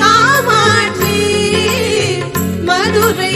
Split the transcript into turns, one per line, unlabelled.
Kamakshi Madurai